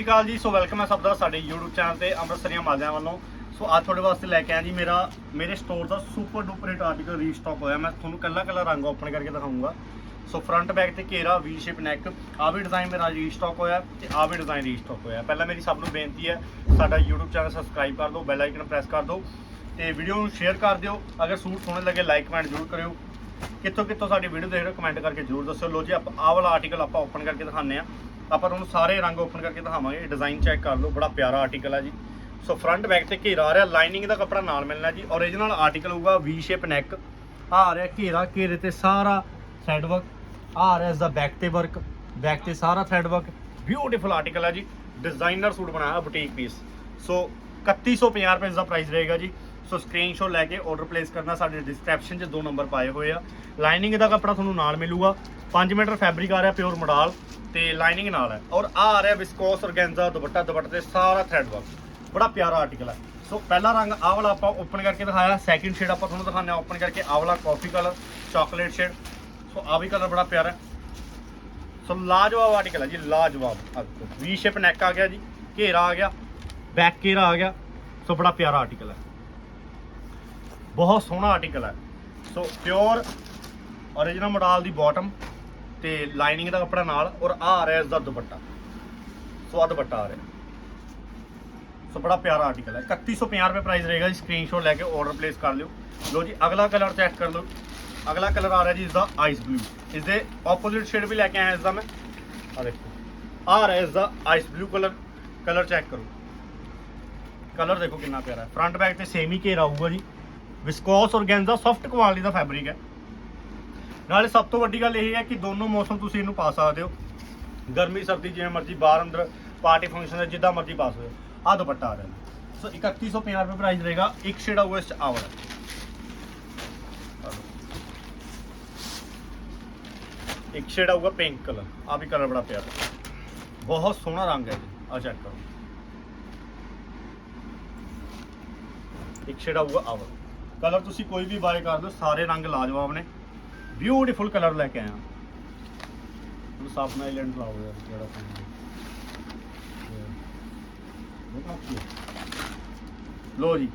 ਸਤਿ ਸ਼੍ਰੀ ਅਕਾਲ ਜੀ, ਸੋ ਵੈਲਕਮ ਹੈ ਸਭ ਦਾ ਸਾਡੇ YouTube ਚੈਨਲ ਤੇ ਅੰਮ੍ਰਿਤਸਰੀਆਂ ਮਾਲਿਆਂ ਵੱਲੋਂ। ਸੋ ਅੱਜ ਤੁਹਾਡੇ ਵਾਸਤੇ ਲੈ ਕੇ ਆਇਆ ਜੀ ਮੇਰਾ, ਮੇਰੇ ਸਟੋਰ ਦਾ super duper hit article restock ਹੋਇਆ। ਮੈਂ ਤੁਹਾਨੂੰ ਕੱਲਾ ਕੱਲਾ ਰੰਗ ਓਪਨ ਕਰਕੇ ਦਿਖਾਉਂਗਾ। ਸੋ ਫਰੰਟ ਬੈਕ ਤੇ ਘੇਰਾ ਵੀ ਸ਼ੇਪ ਨੈਕ ਆ ਵੀ ਡਿਜ਼ਾਈਨ ਮੇਰਾ ਰੀਸਟਾਕ ਹੋਇਆ ਤੇ ਆ ਵੀ ਡਿਜ਼ਾਈਨ ਰੀਸਟਾਕ ਹੋਇਆ। ਪਹਿਲਾਂ ਮੇਰੀ ਸਭ ਨੂੰ ਬੇਨਤੀ ਹੈ, ਸਾਡਾ YouTube ਚੈਨਲ ਸਬਸਕ੍ਰਾਈਬ ਕਰ ਦਿਓ ਬੈਲ ਆਈਕਨ ਪ੍ਰੈਸ ਕਰ ਦਿਓ ਤੇ ਵੀਡੀਓ ਨੂੰ ਸ਼ੇਅਰ ਕਰ ਦਿਓ। ਅਗਰ ਸੂਟ ਸੋਹਣੇ ਲੱਗੇ ਲਾਈਕ ਕਮੈਂਟ ਜ਼ਰੂਰ ਕਰਿਓ। ਕਿੱਥੋਂ ਕਿੱਥੋਂ ਸਾਡੀ ਵੀਡੀਓ ਦੇਖ ਰਹੇ ਹੋ ਕਮੈਂਟ ਕਰਕੇ ਜ਼ਰੂਰ ਦੱਸਿਓ। ਲੋ ਜੀ, ਆਪਾਂ ਆਹ ਵਾਲਾ ਆਰਟੀਕਲ ਆਪਾਂ ਓਪਨ ਕਰਕੇ ਦਿਖਾਉਂਦੇ ਆ ਆਪਾਂ ਤੁਹਾਨੂੰ ਸਾਰੇ ਰੰਗ ਓਪਨ ਕਰਕੇ ਦਿਖਾਵਾਂਗੇ। ਡਿਜ਼ਾਈਨ ਚੈੱਕ ਕਰ ਲਓ, ਬੜਾ ਪਿਆਰਾ ਆਰਟੀਕਲ ਆ ਜੀ। ਸੋ ਫਰੰਟ ਬੈਕ ਤੇ ਘੇਰਾ ਆ ਰਿਹਾ ਲਾਈਨਿੰਗ ਦਾ ਕੱਪੜਾ ਨਾਲ ਮਿਲਣਾ ਜੀ। Origignal ਆਰਟੀਕਲ ਹੋਊਗਾ ਵੀ ਸ਼ੇਪ ਨੈਕ ਆ ਰਿਹਾ ਘੇਰਾ, ਘੇਰੇ ਤੇ ਸਾਰਾ ਥ੍ਰੈਡ ਵਰਕ ਆ ਰਿਹਾ ਇਸ ਦਾ ਬੈਕ ਤੇ ਵਰਕ ਬੈਕ ਤੇ ਸਾਰਾ ਥ੍ਰੈਡ ਵਰਕ ਬਿਊਟੀਫੁਲ ਆਰਟੀਕਲ ਹੈ ਜੀ। ਡਿਜ਼ਾਈਨਰ ਸੂਟ ਬਣਾਇਆ ਬੁਟੀਕ ਪੀਸ ਸੋ 3150 ਰੁਪਏ ਦਾ ਪ੍ਰਾਈਸ ਰਹੇਗਾ ਜੀ। ਸੋ ਸਕਰੀਨਸ਼ਾਟ ਲੈ ਕੇ ਆਰਡਰ ਪਲੇਸ ਕਰਨਾ, ਸਾਡੇ ਡਿਸਕ੍ਰਿਪਸ਼ਨ 'ਚ ਦੋ ਨੰਬਰ ਪਾਏ ਹੋਏ ਆ। ਲਾਈਨਿੰਗ ਦਾ ਕੱਪੜਾ ਤੁਹਾਨੂੰ ਨਾਲ ਮਿਲੂਗਾ। 5 ਮੀਟਰ ਫੈਬਰਿਕ ਆ ਰਿਹਾ ਪਿਓਰ ਮਡਾਲ ਤੇ ਲਾਈਨਿੰਗ ਨਾਲ ਹੈ। ਔਰ ਆ ਆ ਰਿਹਾ ਵਿਸਕੋਸ ਔਰਗੈਂਜ਼ਾ ਦੁਪੱਟਾ, ਦੁਪੱਟੇ ਤੇ ਸਾਰਾ ਥ੍ਰੈਡ ਵਰਕ ਬੜਾ ਪਿਆਰਾ ਆਰਟੀਕਲ ਹੈ। ਸੋ ਪਹਿਲਾ ਰੰਗ ਆਹ ਵਾਲਾ ਆਪਾਂ ਓਪਨ ਕਰਕੇ ਦਿਖਾਇਆ। ਸੈਕਿੰਡ ਸ਼ੇਡ ਆਪਾਂ ਤੁਹਾਨੂੰ ਦਿਖਾਉਂਦੇ ਆ ਓਪਨ ਕਰਕੇ ਆਹ ਵਾਲਾ coffee colour chocolate shade so ਆ ਵੀ ਕਲਰ ਬੜਾ ਪਿਆਰਾ ਹੈ। ਸੋ ਲਾਜਵਾਬ ਆਰਟੀਕਲ ਹੈ ਜੀ, ਲਾਜਵਾਬ। ਆਹ ਦੇਖੋ ਵੀ ਸ਼ੇਪ ਨੈਕ ਆ ਗਿਆ ਜੀ, ਘੇਰਾ ਆ ਗਿਆ ਬੈਕ ਘੇਰਾ ਆ ਗਿਆ। ਸੋ ਬੜਾ ਪਿਆਰਾ ਆਰਟੀਕਲ ਹੈ। ਬਹੁਤ ਸੋਹਣਾ ਆਰਟੀਕਲ ਹੈ। ਸੋ ਪਿਓਰ origignal ਮੋਡਲ ਦੀ ਬਾਟਮ ਤੇ ਲਾਈਨਿੰਗ ਦਾ ਕੱਪੜਾ ਨਾਲ ਔਰ ਆ ਆ ਰਿਹਾ ਇਸ ਦਾ ਦੁਪੱਟਾ। ਸੋ ਆ ਦੁਪੱਟਾ ਆ ਰਿਹਾ। ਸੋ ਬੜਾ ਪਿਆਰਾ ਆਰਟੀਕਲ ਹੈ। 3150 ਰੁਪਏ ਪ੍ਰਾਈਸ ਰਹੇਗਾ ਜੀ। ਸਕਰੀਨਸ਼ਾਟ ਲੈ ਕੇ ਆਰਡਰ ਪਲੇਸ ਕਰ ਲਿਓ। ਲੋ ਜੀ, ਅਗਲਾ ਕਲਰ ਚੈੱਕ ਕਰ ਲਓ। ਅਗਲਾ ਕਲਰ ਆ ਰਿਹਾ ਜੀ ਇਸ ਦਾ ਆਈਸ ਬਲੂ ਇਸ ਦੇ ਆਪੋਜ਼ਿਟ ਸ਼ੇਡ ਵੀ ਲੈ ਕੇ ਆਇਆ ਇਸ ਦਾ ਮੈਂ। ਆ ਦੇਖੋ। ਆ ਰਿਹਾ ਇਸ ਦਾ ice blue colour colour check ਕਰੋ। ਕਲਰ ਦੇਖੋ ਕਿੰਨਾ ਪਿਆਰਾ ਹੈ। ਫਰੰਟ ਬੈਕ ਤੇ ਸੇਮ ਹੀ ਘੇਰਾ ਹੋਊਗਾ ਜੀ। ਵਿਸਕੋਸ ਔਰਗੈਂਜ਼ਾ ਸੌਫਟ ਕੁਆਲਿਟੀ ਦਾ ਫੈਬਰਿਕ ਹੈ। ਨਾਲੇ ਸਭ ਤੋਂ ਵੱਡੀ ਗੱਲ ਇਹ ਹੈ ਕਿ ਦੋਨੋਂ ਮੌਸਮ ਤੁਸੀਂ ਇਹਨੂੰ ਪਾ ਸਕਦੇ ਹੋ। ਗਰਮੀ, ਸਰਦੀ ਜਿਵੇਂ ਮਰਜ਼ੀ ਬਾਹਰ ਅੰਦਰ ਪਾਰਟੀ ਫੰਕਸ਼ਨ ਦੇ ਜਿੱਦਾਂ ਮਰਜ਼ੀ ਪਾ ਸਕਦੇ ਹੋ। ਆ ਦੁਪੱਟਾ ਆ ਰਿਹਾ। ਸੋ 3150 ਰੁਪਏ ਪ੍ਰਾਈਸ ਰਹੇਗਾ, ਇੱਕ ਸ਼ੇਡ ਆਊਗਾ ਇਸ ਚ ਆ ਇੱਕ ਸ਼ੇਡ ਆਊਗਾ ਪਿੰਕ ਕਲਰ ਆ ਵੀ ਕਲਰ ਬੜਾ ਪਿਆਰਾ। ਬਹੁਤ ਸੋਹਣਾ ਰੰਗ ਹੈ ਜੀ। ਆ ਚੈੱਕ ਕਰੋ। ਇੱਕ ਸ਼ੇਡ ਆਊਗਾ ਆ ਕਲਰ ਤੁਸੀਂ ਕੋਈ ਵੀ ਬਾਏ ਕਰ ਦਿਓ, ਸਾਰੇ ਰੰਗ ਲਾਜਵਾਬ ਨੇ। ਬਿਊਟੀਫੁਲ ਕਲਰ ਲੈ ਕੇ ਆਇਆ ਉਹ ਸਾਫ਼ ਆਈਲੈਂਡ ਲਾਓ ਯਾਰ, ਜਿਹੜਾ ਲੋ ਜੀ,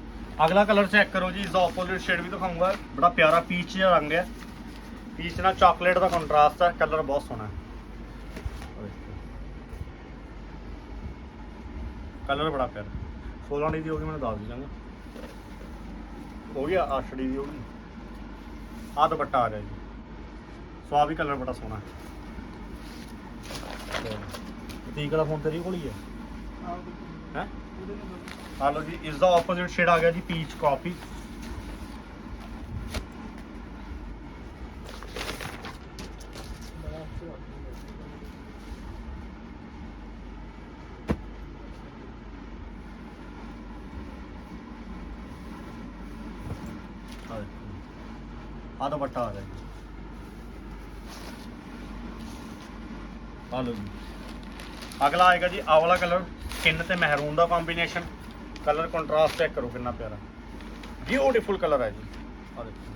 ਅਗਲਾ ਕਲਰ ਚੈੱਕ ਕਰੋ ਜੀ, ਇਸ ਦਾ ਆਪੋਜ਼ਿਟ ਸ਼ੇਡ ਵੀ ਦਿਖਾਉਂਗਾ। ਬੜਾ ਪਿਆਰਾ ਪੀਚ ਜਿਹਾ ਰੰਗ ਹੈ। ਪੀਚ ਨਾਲ ਚਾਕਲੇਟ ਦਾ ਕੰਟਰਾਸਟ ਹੈ, ਕਲਰ ਬਹੁਤ ਸੋਹਣਾ ਹੈ। ਕਲਰ ਬੜਾ ਪਿਆਰਾ। 16 ਦੀ ਹੋਗੀ ਮੈਨੂੰ ਦੱਸ ਦਿਆਂਗਾ। ਹੋ ਗਿਆ ਆਸ਼ੜੀ ਦੀ ਹੋਗੀ ਆ ਦੁਪੱਟਾ ਆ ਰਿਹਾ ਜੀ। ਸੋ ਆਹ ਵੀ ਕਲਰ ਬੜਾ ਸੋਹਣਾ। ਹੈ ਤੀਕ ਵਾਲਾ ਫੋਨ ਤੇਰੀ ਕੋਲ ਹੀ ਹੈ ਹੈ? ਆ ਲਓ ਜੀ ਇਸ ਦਾ ਆਪੋਜ਼ਿਟ ਸ਼ੇਡ ਆ ਗਿਆ ਜੀ ਪੀਚ ਕਾਫੀ ਆ ਦੁਪੱਟਾ ਆ ਰਿਹਾ ਜੀ। ਆ ਲਓ ਜੀ। ਅਗਲਾ ਆਏਗਾ ਜੀ ਆਵਲਾ ਕਲਰ ਸਕਿਨ ਤੇ ਮਹਿਰੂਨ ਦਾ ਕੰਬੀਨੇਸ਼ਨ ਕਲਰ ਕੰਟਰਾਸਟ ਚੈੱਕ ਕਰੋ ਕਿੰਨਾ ਪਿਆਰਾ। ਬਿਊਟੀਫੁਲ ਕਲਰ ਹੈ ਜੀ। ਆ ਦੇਖੋ।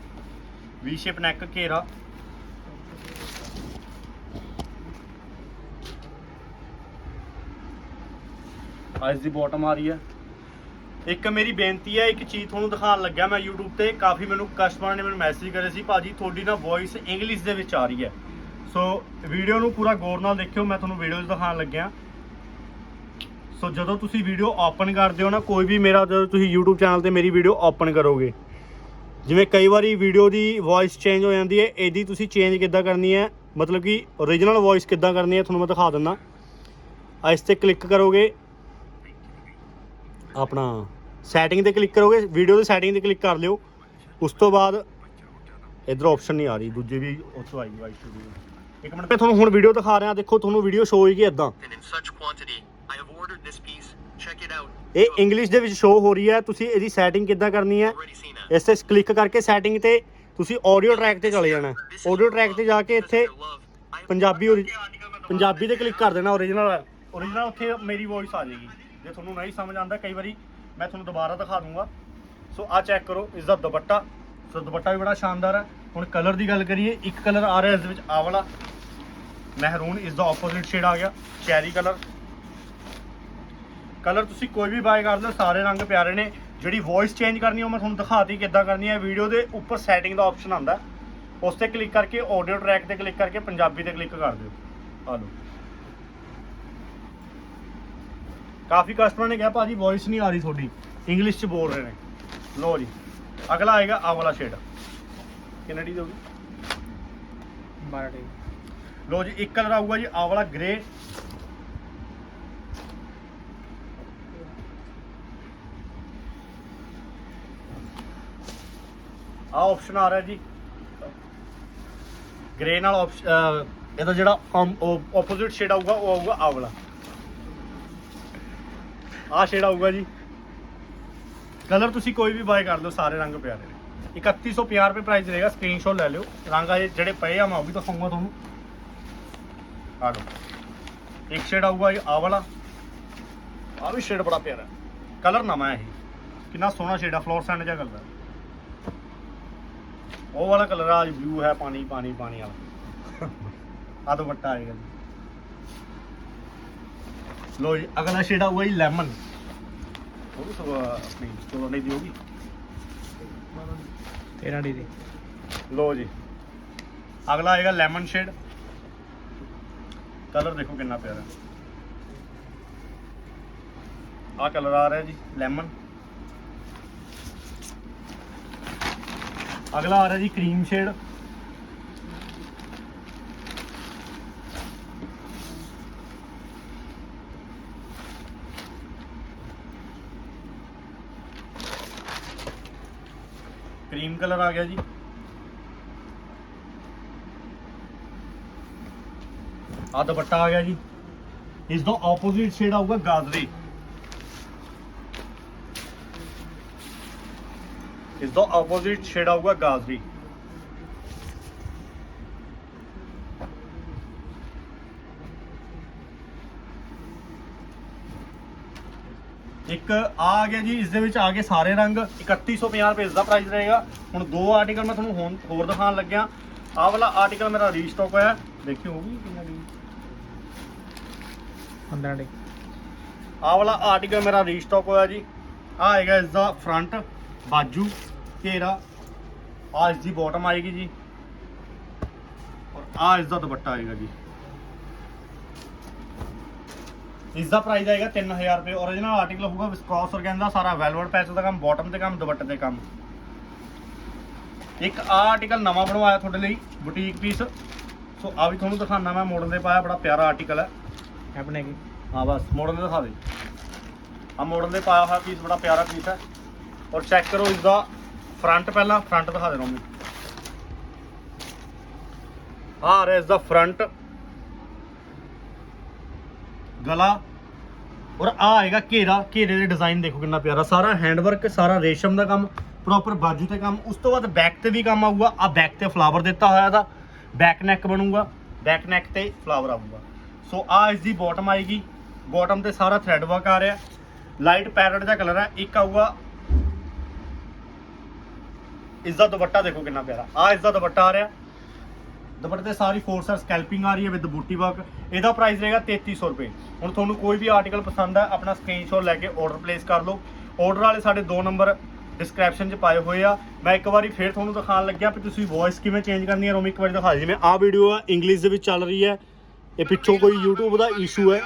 ਵੀ ਸ਼ੇਪ ਨੈਕ ਘੇਰਾ। ਅੱਜ ਦੀ ਬਾਟਮ ਆ ਰਹੀ ਹੈ। ਇੱਕ ਮੇਰੀ ਬੇਨਤੀ ਹੈ, ਇੱਕ ਚੀਜ਼ ਤੁਹਾਨੂੰ ਦਿਖਾਉਣ ਲੱਗਿਆ ਮੈਂ YouTube ਤੇ, ਕਾਫੀ ਮੈਨੂੰ ਕਸਟਮਰ ਨੇ ਮੈਨੂੰ ਮੈਸੇਜ ਕਰੇ ਸੀ, ਭਾਜੀ ਤੁਹਾਡੀ ਨਾ ਵੌਇਸ ਇੰਗਲਿਸ਼ ਦੇ ਵਿੱਚ ਆ ਰਹੀ ਹੈ। ਸੋ ਵੀਡੀਓ ਨੂੰ ਪੂਰਾ ਗੌਰ ਨਾਲ ਦੇਖਿਓ, ਮੈਂ ਤੁਹਾਨੂੰ ਵੀਡੀਓਜ਼ ਦਿਖਾਉਣ ਲੱਗਿਆ। ਸੋ ਜਦੋਂ ਤੁਸੀਂ ਵੀਡੀਓ ਓਪਨ ਕਰਦੇ ਹੋ ਨਾ, ਕੋਈ ਵੀ ਮੇਰਾ, ਜਦੋਂ ਤੁਸੀਂ YouTube ਚੈਨਲ ਤੇ ਮੇਰੀ ਵੀਡੀਓ ਓਪਨ ਕਰੋਗੇ, ਜਿਵੇਂ ਕਈ ਵਾਰੀ ਵੀਡੀਓ ਦੀ ਵੌਇਸ ਚੇਂਜ ਹੋ ਜਾਂਦੀ ਹੈ, ਇਹਦੀ ਤੁਸੀਂ ਚੇਂਜ ਕਿੱਦਾਂ ਕਰਨੀ ਹੈ? ਮਤਲਬ ਕਿ origignal ਵੌਇਸ ਕਿੱਦਾਂ ਕਰਨੀ ਹੈ? ਤੁਹਾਨੂੰ ਮੈਂ ਦਿਖਾ ਦਿੰਦਾ। ਇਸ ਤੇ ਕਲਿੱਕ ਕਰੋਗੇ ਆਪਣਾ ਸੈਟਿੰਗ ਤੇ ਕਲਿੱਕ ਕਰੋਗੇ ਵੀਡੀਓ ਦੀ ਸੈਟਿੰਗ ਤੇ ਕਲਿੱਕ ਕਰ ਲਿਓ। ਉਸ ਤੋਂ ਬਾਅਦ ਇਧਰ ਆਪਸ਼ਨ ਨਹੀਂ ਆ ਰਹੀ ਦੂਜੇ ਵੀ ਉੱਥੋਂ ਆਈ ਵਾਈਟ ਵੀਡੀਓ ਇੱਕ ਮਿੰਟ ਮੈਂ ਤੁਹਾਨੂੰ ਹੁਣ ਵੀਡੀਓ ਦਿਖਾ ਰਿਹਾ ਦੇਖੋ ਤੁਹਾਨੂੰ ਵੀਡੀਓ ਸ਼ੋ ਹੋਏਗੀ ਇਦਾਂ. ਇਹ ਇੰਗਲਿਸ਼ ਦੇ ਵਿੱਚ ਸ਼ੋ ਹੋ ਰਹੀ ਹੈ ਤੁਸੀਂ ਇਹਦੀ ਸੈਟਿੰਗ ਕਿੱਦਾਂ ਕਰਨੀ ਹੈ. ਇਸ ਤੇ ਕਲਿੱਕ ਕਰਕੇ ਸੈਟਿੰਗ ਤੇ ਤੁਸੀਂ ਆਡੀਓ ਟਰੈਕ ਤੇ ਚਲੇ ਜਾਣਾ। ਆਡੀਓ ਟਰੈਕ ਤੇ ਜਾ ਕੇ ਇੱਥੇ ਪੰਜਾਬੀ ਪੰਜਾਬੀ ਤੇ ਕਲਿੱਕ ਕਰ ਦੇਣਾ origignal origignal ਉੱਥੇ ਮੇਰੀ ਵੌਇਸ ਆ ਜਾਏਗੀ। ਜੇ ਤੁਹਾਨੂੰ ਨਹੀਂ ਸਮਝ ਆਉਂਦਾ, ਕਈ ਵਾਰੀ ਮੈਂ ਤੁਹਾਨੂੰ ਦੁਬਾਰਾ ਦਿਖਾ ਦੂੰਗਾ। ਸੋ ਆ ਚੈੱਕ ਕਰੋ ਇਸ ਦਾ ਦੁਪੱਟਾ। ਸੋ ਦੁਪੱਟਾ ਵੀ ਬੜਾ ਸ਼ਾਨਦਾਰ ਹੈ। ਹੁਣ ਕਲਰ ਦੀ ਗੱਲ ਕਰੀਏ, ਇੱਕ ਕਲਰ ਆ ਰਿਹਾ ਇਸ ਵਿੱਚ ਆ ਵਾਲਾ। ਮਹਿਰੂਨ ਇਸ ਦਾ ਆਪੋਜ਼ਿਟ ਸ਼ੇਡ ਆ ਗਿਆ ਚੈਰੀ ਕਲਰ ਕਲਰ ਤੁਸੀਂ ਕੋਈ ਵੀ ਬਾਏ ਕਰ ਲਓ, ਸਾਰੇ ਰੰਗ ਪਿਆਰੇ ਨੇ। ਜਿਹੜੀ ਵੌਇਸ ਚੇਂਜ ਕਰਨੀ, ਉਹ ਮੈਂ ਤੁਹਾਨੂੰ ਦਿਖਾਤੀ ਕਿੱਦਾਂ ਕਰਨੀ ਹੈ। ਵੀਡੀਓ ਦੇ ਉੱਪਰ ਸੈਟਿੰਗ ਦਾ ਆਪਸ਼ਨ ਆਉਂਦਾ। ਉਸ ਤੇ ਕਲਿੱਕ ਕਰਕੇ ਆਡੀਓ ਟਰੈਕ ਤੇ ਕਲਿੱਕ ਕਰਕੇ, ਪੰਜਾਬੀ ਤੇ ਕਲਿੱਕ ਕਰ ਦਿਓ। ਆ ਲਓ। ਕਾਫੀ ਕਸਟਮਰ ਨੇ ਕਿਹਾ ਭਾਜੀ ਵੌਇਸ ਨਹੀਂ ਆ ਰਹੀ ਤੁਹਾਡੀ। ਇੰਗਲਿਸ਼ ਚ ਬੋਲ ਰਹੇ ਨੇ। ਲਓ ਜੀ ਅਗਲਾ ਆਏਗਾ ਆ ਵਾਲਾ ਸ਼ੇਡ। ਕਿੰਨਾ ਡੀ ਦੋਗੇ 12 ਟੀ ਲੋ ਜੀ ਇੱਕ ਕਲਰ ਆਊਗਾ ਜੀ ਆਹ ਵਾਲਾ ਗ੍ਰੇ ਆ ਆਪਸ਼ਨ ਆ ਰਿਹਾ ਜੀ। ਗ੍ਰੇ ਨਾਲ ਆਪਸ਼ਨ ਇਹਦਾ ਜਿਹੜਾ ਆਪੋਜ਼ਿਟ ਸ਼ੇਡ ਆਊਗਾ ਉਹ ਆਊਗਾ ਆਹ ਵਾਲਾ ਆਹ ਸ਼ੇਡ ਆਊਗਾ ਜੀ। ਕਲਰ ਤੁਸੀਂ ਕੋਈ ਵੀ ਬਾਏ ਕਰ ਲਓ, ਸਾਰੇ ਰੰਗ ਪਿਆਰੇ ਨੇ। 3150 ਰੁਪਏ ਪ੍ਰਾਈਸ ਰਹੇਗਾ ਸਕਰੀਨਸ਼ਾਟ ਲੈ ਲਿਓ। ਰੰਗ ਆ ਜਿਹੜੇ ਪਏ ਆ, ਮੈਂ ਉਹ ਵੀ ਦਿਖਾਊਂਗਾ ਤੁਹਾਨੂੰ। ਆ ਲਓ। ਇੱਕ ਸ਼ੇਡ ਆਊਗਾ ਜੀ, ਆਹ ਵਾਲਾ। ਆ ਵੀ ਸ਼ੇਡ ਬੜਾ ਪਿਆਰਾ। ਕਲਰ ਨਵਾਂ ਹੈ ਇਹ। ਕਿੰਨਾ ਸੋਹਣਾ ਸ਼ੇਡ ਆ ਫਲੋਰ ਸੈਂਡ ਜਿਹਾ ਕਲਰ ਉਹ ਵਾਲਾ ਕਲਰ ਆ ਵਿਊ ਹੈ, ਪਾਣੀ ਪਾਣੀ ਪਾਣੀ ਵਾਲਾ। ਆ ਦੁਪੱਟਾ ਆਏਗਾ ਜੀ। ਲੋ ਜੀ ਅਗਲਾ ਸ਼ੇਡ ਲੈਮਨ ਉਹ ਵੀ ਸਭ ਆਪਣੀ ਸਟੋਰ ਨਹੀਂ ਦੀ ਹੋਗੀ 13 ਟੀ ਦੀ। ਲੋ ਜੀ। ਅਗਲਾ ਆਏਗਾ ਲੈਮਨ ਸ਼ੇਡ ਕਲਰ ਦੇਖੋ ਕਿੰਨਾ ਪਿਆਰਾ ਆ ਕਲਰ ਆ ਰਿਹਾ ਜੀ ਲੈਮਨ ਅਗਲਾ ਆ ਰਿਹਾ ਜੀ ਕਰੀਮ ਸ਼ੇਡ ਕਰੀਮ ਕਲਰ ਆ ਗਿਆ ਜੀ ਆ ਦੁਪੱਟਾ ਆ ਗਿਆ ਜੀ ਇਸ ਦਾ ਆਪੋਜ਼ਿਟ ਸ਼ੇਡ ਆਊਗਾ ਗਾਜ਼ਰੀ ਇਸ ਦਾ ਆਪੋਜ਼ਿਟ ਸ਼ੇਡ ਆਊਗਾ ਗਾਜ਼ਰੀ ਇੱਕ ਆ ਆ ਗਿਆ ਜੀ ਇਸ ਦੇ ਵਿੱਚ ਆ ਗਏ ਸਾਰੇ ਰੰਗ। 3150 ਰੁਪਏ ਇਸ ਦਾ ਪ੍ਰਾਈਸ ਰਹੇਗਾ। ਹੁਣ ਦੋ ਆਰਟੀਕਲ ਮੈਂ ਤੁਹਾਨੂੰ ਹੁਣ ਹੋਰ ਦਿਖਾਉਣ ਲੱਗਿਆ। ਆਹ ਵਾਲਾ ਆਰਟੀਕਲ ਮੇਰਾ ਰੀਸਟਾਕ ਹੋਇਆ। ਦੇਖਿਓ ਵੀ ਕਿੰਨਾ ਦੀ 15 ਟੀ ਆਹ ਵਾਲਾ ਆਰਟੀਕਲ ਮੇਰਾ ਰੀਸਟਾਕ ਹੋਇਆ ਜੀ। ਆ ਆਏਗਾ ਇਸ ਦਾ ਫਰੰਟ ਬਾਜੂ ਘੇਰਾ। ਆ ਇਸ ਦੀ ਬਾਟਮ ਆਏਗੀ ਜੀ। ਔਰ ਆ ਇਸ ਦਾ ਦੁਪੱਟਾ ਆਏਗਾ ਜੀ। ਇਸ ਦਾ ਪ੍ਰਾਈਸ ਆਏਗਾ 3000 ਰੁਪਏ। Origignal ਆਰਟੀਕਲ ਹੋਊਗਾ ਵਿਸਕੋਸ ਔਰਗੈਂਜ਼ਾ ਸਾਰਾ ਵੈਲਵਟ ਪੈਚ ਦਾ ਕੰਮ ਬਾਟਮ ਤੇ ਕੰਮ ਦੁਪੱਟੇ ਤੇ ਕੰਮ। ਇੱਕ ਆ ਆਰਟੀਕਲ ਨਵਾਂ ਬਣਵਾਇਆ ਤੁਹਾਡੇ ਲਈ ਬੁਟੀਕ ਪੀਸ ਸੋ ਆ ਵੀ ਤੁਹਾਨੂੰ ਦਿਖਾਣਾ ਮੈਂ ਮਾਡਲ ਦੇ ਪਾਇਆ ਬੜਾ ਪਿਆਰਾ ਆਰਟੀਕਲ ਹੈ। ਆਪਣੇ ਕੀ? ਹਾਂ ਬਸ ਮਾਡਲ ਦੇ ਦਿਖਾ ਦੇ। ਆ ਮਾਡਲ ਦੇ ਪਾਇਆ ਹੋਇਆ ਪੀਸ ਬੜਾ ਪਿਆਰਾ ਪੀਸ ਹੈ। ਔਰ ਚੈੱਕ ਕਰੋ ਇਸ ਦਾ ਫਰੰਟ ਪਹਿਲਾਂ ਫਰੰਟ ਦਿਖਾ ਦੇ ਰਹਾ ਮੈਂ ਆ ਰਿਹਾ ਇਸ ਦਾ ਫਰੰਟ ਗਲਾ। ਔਰ ਆ ਆਏਗਾ ਘੇਰਾ। ਘੇਰੇ ਦੇ ਡਿਜ਼ਾਈਨ ਦੇਖੋ ਕਿੰਨਾ ਪਿਆਰਾ। ਸਾਰਾ ਹੈਂਡਵਰਕ ਸਾਰਾ ਰੇਸ਼ਮ ਦਾ ਕੰਮ ਪ੍ਰੋਪਰ ਬਾਜੂ ਤੇ ਕੰਮ। ਉਸ ਤੋਂ ਬਾਅਦ ਬੈਕ ਤੇ ਵੀ ਕੰਮ ਆਊਗਾ। ਆ ਬੈਕ ਤੇ ਫਲਾਵਰ ਦਿੱਤਾ ਹੋਇਆ ਦਾ ਬੈਕ ਨੈਕ ਬਣੂਗਾ। ਬੈਕ ਨੈਕ ਤੇ ਫਲਾਵਰ ਆਊਗਾ। ਸੋ ਆ ਇਸ ਦੀ ਬਾਟਮ ਆਏਗੀ। ਬਾਟਮ ਤੇ ਸਾਰਾ ਥ੍ਰੈਡ ਵਰਕ ਆ ਰਿਹਾ। ਲਾਈਟ ਪੈਰਟ ਦਾ ਕਲਰ ਹੈ ਇੱਕ ਆਊਗਾ। ਇਸ ਦਾ ਦੁਪੱਟਾ ਦੇਖੋ ਕਿੰਨਾ ਪਿਆਰਾ। ਆ ਇਸ ਦਾ ਦੁਪੱਟਾ ਆ ਰਿਹਾ। ਦੁਪੱਟੇ ਤੇ ਸਾਰੀ ਫੋਰਸਰ ਸਕੈਲਪਿੰਗ ਆ ਰਹੀ ਹੈ ਵਿਦ ਬੂਟੀ ਵਰਕ ਇਹਦਾ ਪ੍ਰਾਈਸ ਰਹੇਗਾ 3300 ਰੁਪਏ। ਹੁਣ ਤੁਹਾਨੂੰ ਕੋਈ ਵੀ ਆਰਟੀਕਲ ਪਸੰਦ ਹੈ ਆਪਣਾ ਸਕਰੀਨਸ਼ਾਟ ਲੈ ਕੇ ਆਰਡਰ ਪਲੇਸ ਕਰ ਲਓ। ਆਰਡਰ ਵਾਲੇ ਸਾਡੇ ਦੋ ਨੰਬਰ ਡਿਸਕ੍ਰਿਪਸ਼ਨ 'ਚ ਪਾਏ ਹੋਏ ਆ। ਮੈਂ ਇੱਕ ਵਾਰੀ ਫੇਰ ਤੁਹਾਨੂੰ ਦਿਖਾਉਣ ਲੱਗਿਆ ਵੀ ਤੁਸੀਂ ਵੌਇਸ ਕਿਵੇਂ ਚੇਂਜ ਕਰਨੀ ਹੈ। ਰੋਮੀ ਇੱਕ ਵਾਰੀ ਦਿਖਾ ਜਿਵੇਂ ਆਹ ਵੀਡੀਓ ਆ ਇੰਗਲਿਸ਼ ਦੇ ਵਿੱਚ ਚੱਲ ਰਹੀ ਹੈ। ਇਹ ਪਿੱਛੋਂ ਕੋਈ YouTube ਦਾ ਇਸ਼ੂ ਹੈ।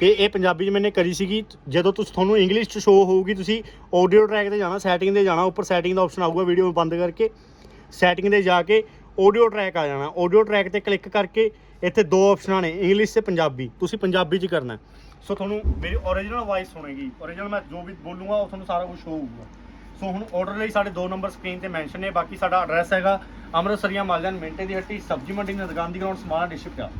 ਤੇ ਇਹ ਪੰਜਾਬੀ 'ਚ ਮੈਨੇ ਕਰੀ ਸੀਗੀ। ਜਦੋਂ ਤੁਸੀਂ, ਤੁਹਾਨੂੰ ਇੰਗਲਿਸ਼ 'ਚ ਸ਼ੋ ਹੋਊਗੀ, ਤੁਸੀਂ ਆਡੀਓ ਟਰੈਕ ਤੇ ਜਾਣਾ ਸੈਟਿੰਗ ਤੇ ਜਾਣਾ। ਉੱਪਰ ਸੈਟਿੰਗ ਦਾ ਆਪਸ਼ਨ ਆਊਗਾ ਵੀਡੀਓ ਬੰਦ ਕਰਕੇ। ਸੈਟਿੰਗ ਤੇ ਜਾ ਕੇ ਆਡੀਓ ਟਰੈਕ ਆ ਜਾਣਾ। ਆਡੀਓ ਟਰੈਕ ਤੇ ਕਲਿੱਕ ਕਰਕੇ ਇੱਥੇ ਦੋ ਆਪਸ਼ਨਾਂ ਨੇ ਇੰਗਲਿਸ਼ ਤੇ ਪੰਜਾਬੀ। ਤੁਸੀਂ ਪੰਜਾਬੀ 'ਚ ਕਰਨਾ। ਸੋ ਤੁਹਾਨੂੰ ਮੇਰੀ ਓਰੀਜਨਲ ਵਾਇਸ ਸੁਣੇਗੀ। ਓਰੀਜਨਲ ਮੈਂ ਜੋ ਵੀ ਬੋਲੂੰਗਾ, ਉਹ ਤੁਹਾਨੂੰ ਸਾਰਾ ਕੁਝ ਸ਼ੋ ਹੋਊਗਾ। ਸੋ ਹੁਣ ਆਰਡਰ ਲਈ ਸਾਡੇ ਦੋ ਨੰਬਰ ਸਕਰੀਨ ਤੇ ਮੈਂਸ਼ਨ ਨੇ, ਬਾਕੀ ਸਾਡਾ ਐਡਰੈਸ ਹੈਗਾ। ਅੰਮ੍ਰਿਤਸਰੀਆ, ਮਾਲਜਾਨ, ਮਿੰਟੇ ਦੀ ਹੱਟੀ, ਸਬਜ਼ੀ ਮੰਡੀ ਦੀ ਦੁਕਾਨ ਦੀ ਗਰਾਊਂਡ ਸਮਾਣਾ ਡਿਸਟ੍ਰਿਕਟ ਆ।